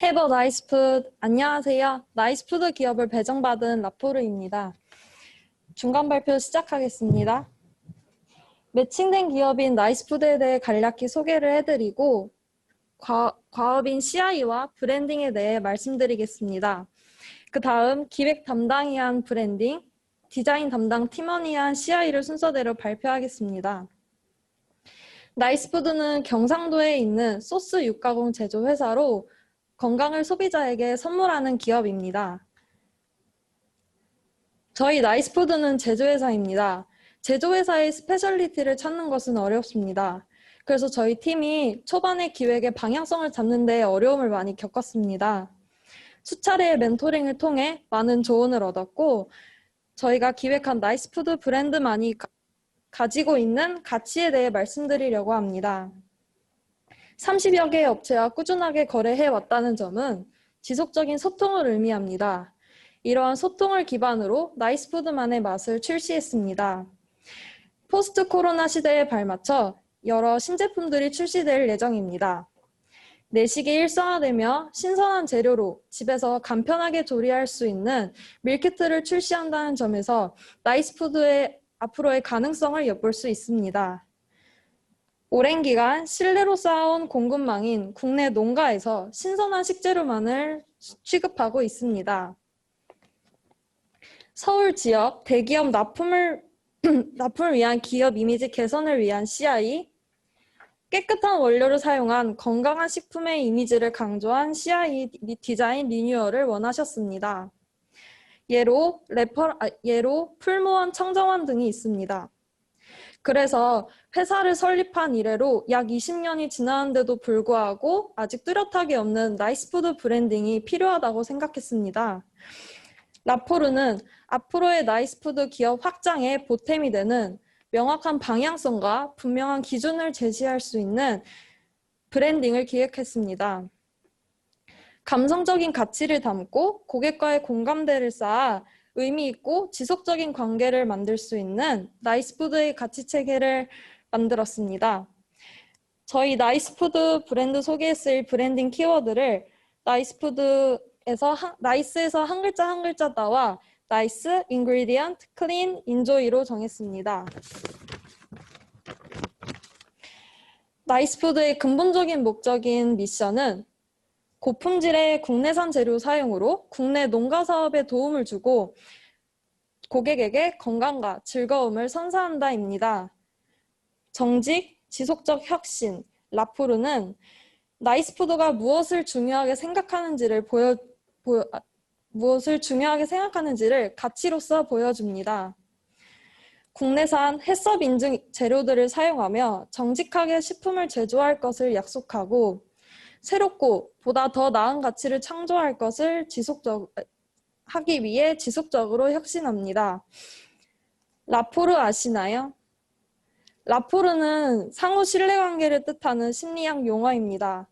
Nice food. 안녕하세요. 나이스푸드 기업을 배정받은 라포르입니다. 중간 발표 시작하겠습니다. 매칭된 기업인 나이스푸드에 대해 간략히 소개를 해드리고 과, 과업인 CI와 브랜딩에 대해 말씀드리겠습니다. 그 다음 기획 담당이 한 브랜딩, 디자인 담당 팀원이 한 CI를 순서대로 발표하겠습니다. 나이스푸드는 경상도에 있는 소스 육가공 제조 회사로 건강을 소비자에게 선물하는 기업입니다. 저희 나이스푸드는 제조회사입니다. 제조회사의 스페셜리티를 찾는 것은 어렵습니다. 그래서 저희 팀이 초반에 기획의 방향성을 잡는 데 어려움을 많이 겪었습니다. 수차례의 멘토링을 통해 많은 조언을 얻었고 저희가 기획한 나이스푸드 브랜드만이 가, 가지고 있는 가치에 대해 말씀드리려고 합니다. 30여 개의 업체와 꾸준하게 거래해 왔다는 점은 지속적인 소통을 의미합니다. 이러한 소통을 기반으로 나이스푸드만의 맛을 출시했습니다. 포스트 코로나 시대에 발맞춰 여러 신제품들이 출시될 예정입니다. 내식이 일상화되며 신선한 재료로 집에서 간편하게 조리할 수 있는 밀키트를 출시한다는 점에서 나이스푸드의 앞으로의 가능성을 엿볼 수 있습니다. 오랜 기간 신뢰로 쌓아온 공급망인 국내 농가에서 신선한 식재료만을 취급하고 있습니다. 서울 지역 대기업 납품을, 납품을 위한 기업 이미지 개선을 위한 CI, 깨끗한 원료를 사용한 건강한 식품의 이미지를 강조한 CI 디자인 리뉴얼을 원하셨습니다. 예로, 레퍼, 아, 예로 풀무원, 청정원 등이 있습니다. 그래서 회사를 설립한 이래로 약 20년이 지났는데도 불구하고 아직 뚜렷하게 없는 나이스푸드 브랜딩이 필요하다고 생각했습니다. 라포르는 앞으로의 나이스푸드 기업 확장에 보탬이 되는 명확한 방향성과 분명한 기준을 제시할 수 있는 브랜딩을 기획했습니다. 감성적인 가치를 담고 고객과의 공감대를 쌓아 의미 있고 지속적인 관계를 만들 수 있는 나이스푸드의 가치 체계를 만들었습니다. 저희 나이스푸드 브랜드 소개에 쓸 브랜딩 키워드를 나이스푸드에서 나이스에서 한 글자 한 글자 따와 나이스, 인그리디언트, 클린, 인조이로 정했습니다. 나이스푸드의 근본적인 목적인 미션은 고품질의 국내산 재료 사용으로 국내 농가 사업에 도움을 주고 고객에게 건강과 즐거움을 선사한다입니다. 정직, 지속적 혁신, 라포르는 나이스푸드가 무엇을 중요하게 생각하는지를 보여, 보여 아, 무엇을 중요하게 생각하는지를 가치로서 보여줍니다. 국내산 해썹 인증 재료들을 사용하며 정직하게 식품을 제조할 것을 약속하고 새롭고 보다 더 나은 가치를 창조할 것을 지속적 하기 위해 지속적으로 혁신합니다. 라포르 아시나요? 라포르는 상호 신뢰관계를 뜻하는 심리학 용어입니다.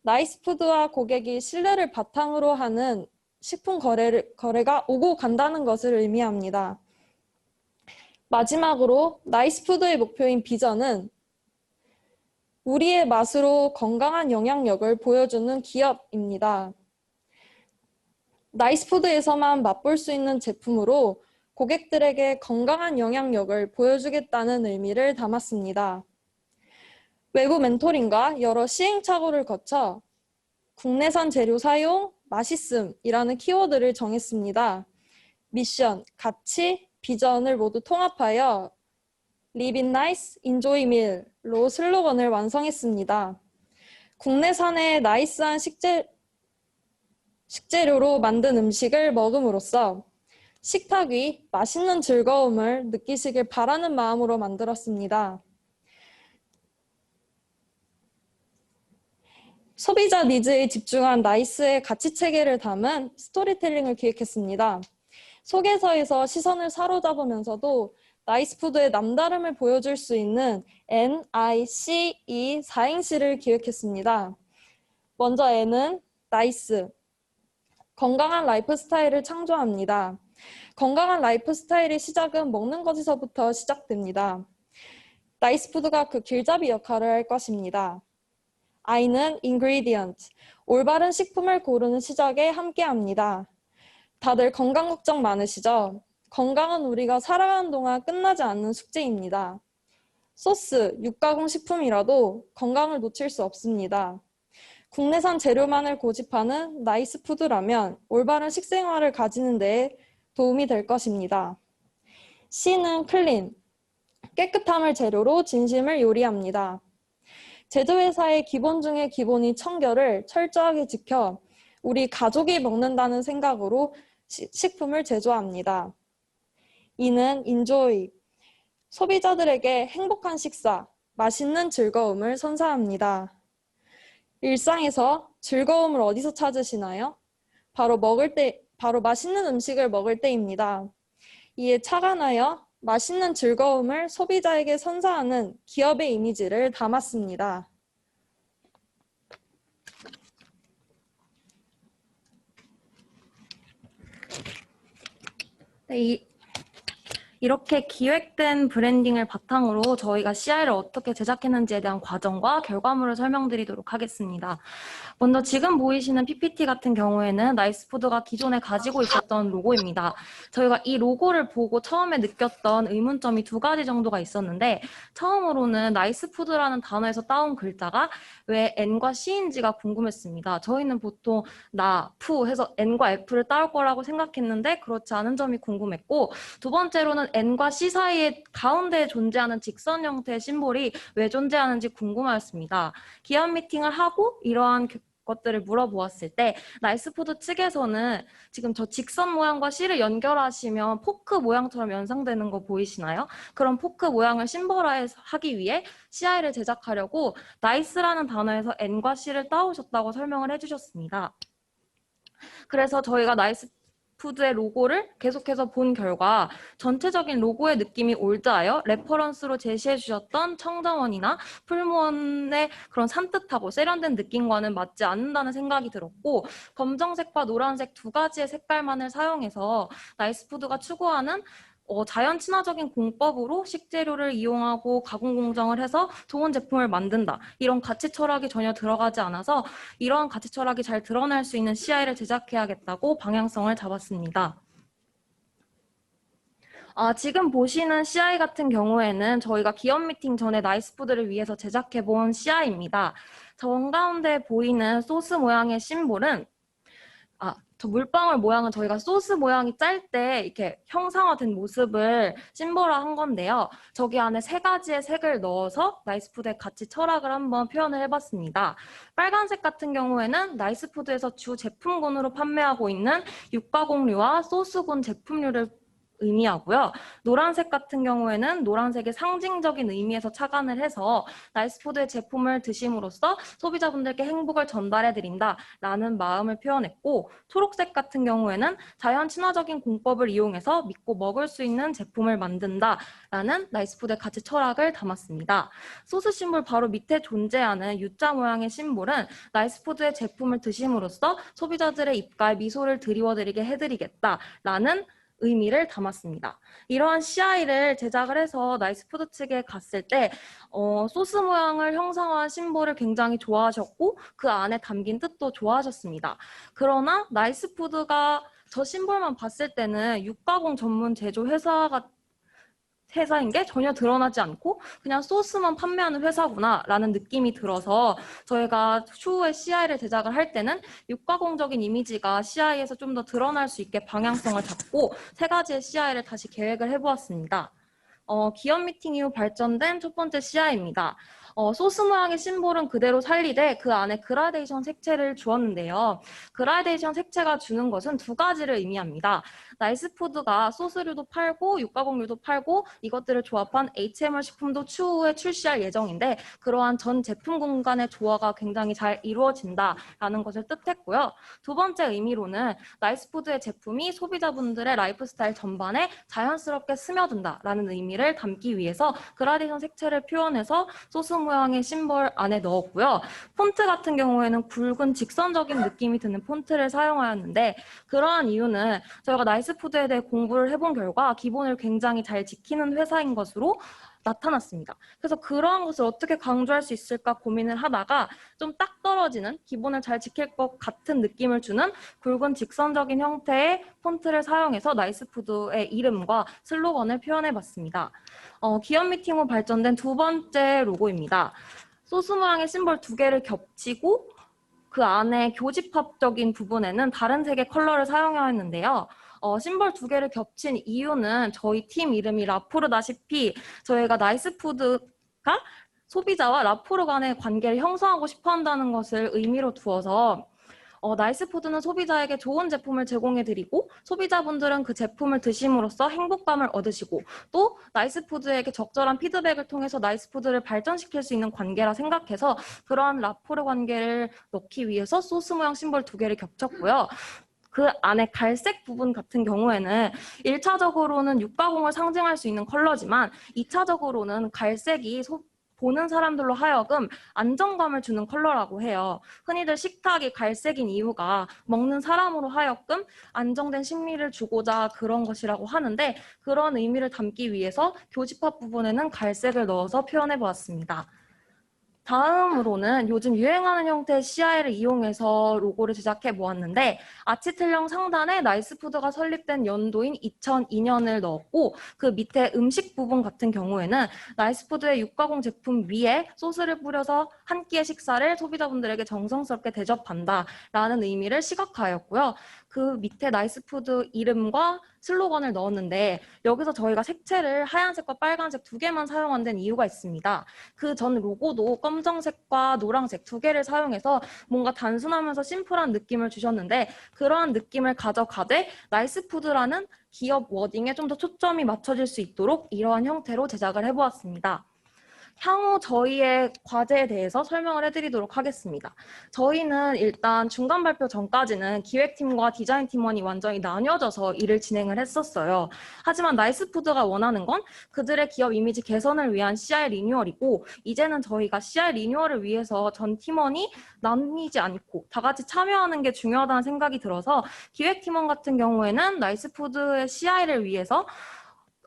나이스푸드와 고객이 신뢰를 바탕으로 하는 식품 거래를, 거래가 오고 간다는 것을 의미합니다. 마지막으로 나이스푸드의 목표인 비전은 우리의 맛으로 건강한 영향력을 보여주는 기업입니다. 나이스푸드에서만 맛볼 수 있는 제품으로 고객들에게 건강한 영향력을 보여주겠다는 의미를 담았습니다. 외부 멘토링과 여러 시행착오를 거쳐 국내산 재료 사용, 맛있음이라는 키워드를 정했습니다. 미션, 가치, 비전을 모두 통합하여 Live in nice, enjoy meal로 슬로건을 완성했습니다. 국내산의 나이스한 식재, 식재료로 만든 음식을 먹음으로써 식탁 위 맛있는 즐거움을 느끼시길 바라는 마음으로 만들었습니다. 소비자 니즈에 집중한 나이스의 가치 체계를 담은 스토리텔링을 기획했습니다. 소개서에서 시선을 사로잡으면서도 나이스푸드의 남다름을 보여줄 수 있는 NICE 4행시를 기획했습니다. 먼저 N은 나이스, 건강한 라이프 스타일을 창조합니다. 건강한 라이프 스타일의 시작은 먹는 것에서부터 시작됩니다. 나이스푸드가 그 길잡이 역할을 할 것입니다. I는 ingredient, 올바른 식품을 고르는 시작에 함께합니다. 다들 건강 걱정 많으시죠? 건강은 우리가 살아가는 동안 끝나지 않는 숙제입니다. 소스, 육가공 식품이라도 건강을 놓칠 수 없습니다. 국내산 재료만을 고집하는 나이스 푸드라면 올바른 식생활을 가지는 데 도움이 될 것입니다. C는 클린, 깨끗함을 재료로 진심을 요리합니다. 제조회사의 기본 중의 기본인 청결을 철저하게 지켜 우리 가족이 먹는다는 생각으로 시- 식품을 제조합니다. 이는 enjoy, 소비자들에게 행복한 식사, 맛있는 즐거움을 선사합니다. 일상에서 즐거움을 어디서 찾으시나요? 바로 먹을 때, 바로 맛있는 음식을 먹을 때입니다. 이에 착안하여 맛있는 즐거움을 소비자에게 선사하는 기업의 이미지를 담았습니다. 네, 이, 이렇게 기획된 브랜딩을 바탕으로 저희가 CI를 어떻게 제작했는지에 대한 과정과 결과물을 설명드리도록 하겠습니다. 먼저 지금 보이시는 PPT 같은 경우에는 나이스푸드가 기존에 가지고 있었던 로고입니다. 저희가 이 로고를 보고 처음에 느꼈던 의문점이 두 가지 정도가 있었는데 처음으로는 나이스푸드라는 단어에서 따온 글자가 왜 N과 C인지가 궁금했습니다. 저희는 보통 나, 푸 해서 N과 F를 따올 거라고 생각했는데 그렇지 않은 점이 궁금했고 두 번째로는 N과 C 사이에 가운데에 존재하는 직선 형태의 심볼이 왜 존재하는지 궁금하였습니다. 기업 미팅을 하고 이러한 겨- 것들을 물어보았을 때 나이스푸드 측에서는 지금 저 직선 모양과 C를 연결하시면 포크 모양처럼 연상되는 거 보이시나요? 그런 포크 모양을 심벌화하기 위해 CI를 제작하려고 나이스라는 단어에서 N과 C를 따오셨다고 설명을 해주셨습니다. 그래서 저희가 나이스 푸드의 로고를 계속해서 본 결과 전체적인 로고의 느낌이 올드하여 레퍼런스로 제시해 주셨던 청정원이나 풀무원의 그런 산뜻하고 세련된 느낌과는 맞지 않는다는 생각이 들었고 검정색과 노란색 두 가지의 색깔만을 사용해서 나이스푸드가 추구하는 어, 자연 친화적인 공법으로 식재료를 이용하고 가공 공정을 해서 좋은 제품을 만든다. 이런 가치 철학이 전혀 들어가지 않아서 이런 가치 철학이 잘 드러날 수 있는 CI를 제작해야겠다고 방향성을 잡았습니다. 아, 지금 보시는 CI 같은 경우에는 저희가 기업 미팅 전에 나이스푸드를 위해서 제작해본 CI입니다. 정 가운데 보이는 소스 모양의 심볼은 아, 저 물방울 모양은 저희가 소스 모양이 짤 때 이렇게 형상화된 모습을 심볼화한 건데요. 저기 안에 세 가지의 색을 넣어서 나이스푸드의 가치 철학을 한번 표현을 해봤습니다. 빨간색 같은 경우에는 나이스푸드에서 주 제품군으로 판매하고 있는 육가공류와 소스군 제품류를 의미하고요. 노란색 같은 경우에는 노란색의 상징적인 의미에서 착안을 해서 나이스푸드의 제품을 드심으로써 소비자분들께 행복을 전달해 드린다 라는 마음을 표현했고 초록색 같은 경우에는 자연 친화적인 공법을 이용해서 믿고 먹을 수 있는 제품을 만든다 라는 나이스푸드의 가치 철학을 담았습니다. 소스 심볼 바로 밑에 존재하는 U자 모양의 심볼은 나이스푸드의 제품을 드심으로써 소비자들의 입가에 미소를 드리워드리게 해드리겠다 라는 의미를 담았습니다. 이러한 CI를 제작을 해서 나이스푸드 측에 갔을 때 어, 소스 모양을 형상화한 심볼을 굉장히 좋아하셨고 그 안에 담긴 뜻도 좋아하셨습니다. 그러나 나이스푸드가 저 심볼만 봤을 때는 육가공 전문 제조 회사가 회사인 게 전혀 드러나지 않고 그냥 소스만 판매하는 회사구나라는 느낌이 들어서 저희가 추후에 CI를 제작을 할 때는 육가공적인 이미지가 CI에서 좀 더 드러날 수 있게 방향성을 잡고 세 가지의 CI를 다시 계획을 해보았습니다. 어, 기업 미팅 이후 발전된 첫 번째 CI입니다. 어, 소스 모양의 심볼은 그대로 살리되 그 안에 그라데이션 색채를 주었는데요. 그라데이션 색채가 주는 것은 두 가지를 의미합니다. 나이스푸드가 소스류도 팔고 육가공류도 팔고 이것들을 조합한 HMR 식품도 추후에 출시할 예정인데 그러한 전 제품 공간의 조화가 굉장히 잘 이루어진다라는 것을 뜻했고요. 두 번째 의미로는 나이스푸드의 제품이 소비자분들의 라이프 스타일 전반에 자연스럽게 스며든다라는 의미를 담기 위해서 그라데이션 색채를 표현해서 소스 모양의 심볼 안에 넣었고요. 폰트 같은 경우에는 굵은 직선적인 느낌이 드는 폰트를 사용하였는데 그러한 이유는 저희가 나이스푸드에 대해 공부를 해본 결과 기본을 굉장히 잘 지키는 회사인 것으로 나타났습니다. 그래서 그러한 것을 어떻게 강조할 수 있을까 고민을 하다가 좀 딱 떨어지는 기본을 잘 지킬 것 같은 느낌을 주는 굵은 직선적인 형태의 폰트를 사용해서 나이스푸드의 이름과 슬로건을 표현해봤습니다. 어, 기업 미팅 후 발전된 두 번째 로고입니다. 소스 모양의 심벌 두 개를 겹치고 그 안에 교집합적인 부분에는 다른 색의 컬러를 사용하였는데요. 어, 심벌 두 개를 겹친 이유는 저희 팀 이름이 라포르다시피 저희가 나이스푸드가 소비자와 라포르 간의 관계를 형성하고 싶어 한다는 것을 의미로 두어서 어, 나이스푸드는 소비자에게 좋은 제품을 제공해드리고 소비자분들은 그 제품을 드심으로써 행복감을 얻으시고 또 나이스푸드에게 적절한 피드백을 통해서 나이스푸드를 발전시킬 수 있는 관계라 생각해서 그러한 라포르 관계를 넣기 위해서 소스 모양 심벌 두 개를 겹쳤고요. 그 안에 갈색 부분 같은 경우에는 1차적으로는 육가공을 상징할 수 있는 컬러지만 2차적으로는 갈색이 소- 보는 사람들로 하여금 안정감을 주는 컬러라고 해요. 흔히들 식탁이 갈색인 이유가 먹는 사람으로 하여금 안정된 심리를 주고자 그런 것이라고 하는데 그런 의미를 담기 위해서 교집합 부분에는 갈색을 넣어서 표현해 보았습니다. 다음으로는 요즘 유행하는 형태의 CI를 이용해서 로고를 제작해 보았는데 아치틀령 상단에 나이스푸드가 설립된 연도인 2002년을 넣었고 그 밑에 음식 부분 같은 경우에는 나이스푸드의 육가공 제품 위에 소스를 뿌려서 한 끼의 식사를 소비자분들에게 정성스럽게 대접한다라는 의미를 시각화하였고요. 그 밑에 나이스푸드 이름과 슬로건을 넣었는데 여기서 저희가 색채를 하얀색과 빨간색 두 개만 사용한 데는 이유가 있습니다. 그 전 로고도 검정색과 노란색 두 개를 사용해서 뭔가 단순하면서 심플한 느낌을 주셨는데 그러한 느낌을 가져가되 나이스푸드라는 기업 워딩에 좀 더 초점이 맞춰질 수 있도록 이러한 형태로 제작을 해보았습니다. 향후 저희의 과제에 대해서 설명을 해드리도록 하겠습니다. 저희는 일단 중간 발표 전까지는 기획팀과 디자인 팀원이 완전히 나뉘어져서 일을 진행을 했었어요. 하지만 나이스푸드가 원하는 건 그들의 기업 이미지 개선을 위한 CI 리뉴얼이고 이제는 저희가 CI 리뉴얼을 위해서 전 팀원이 나뉘지 않고 다 같이 참여하는 게 중요하다는 생각이 들어서 기획팀원 같은 경우에는 나이스푸드의 CI를 위해서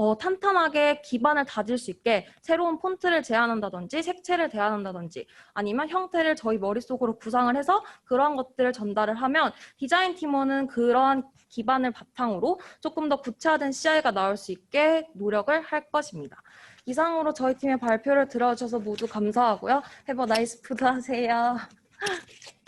어, 탄탄하게 기반을 다질 수 있게 새로운 폰트를 제안한다든지 색채를 대안한다든지 아니면 형태를 저희 머릿속으로 구상을 해서 그러한 것들을 전달을 하면 디자인 팀원은 그러한 기반을 바탕으로 조금 더 구체화된 CI가 나올 수 있게 노력을 할 것입니다. 이상으로 저희 팀의 발표를 들어주셔서 모두 감사하고요. 해버 나이스 푸드 하세요.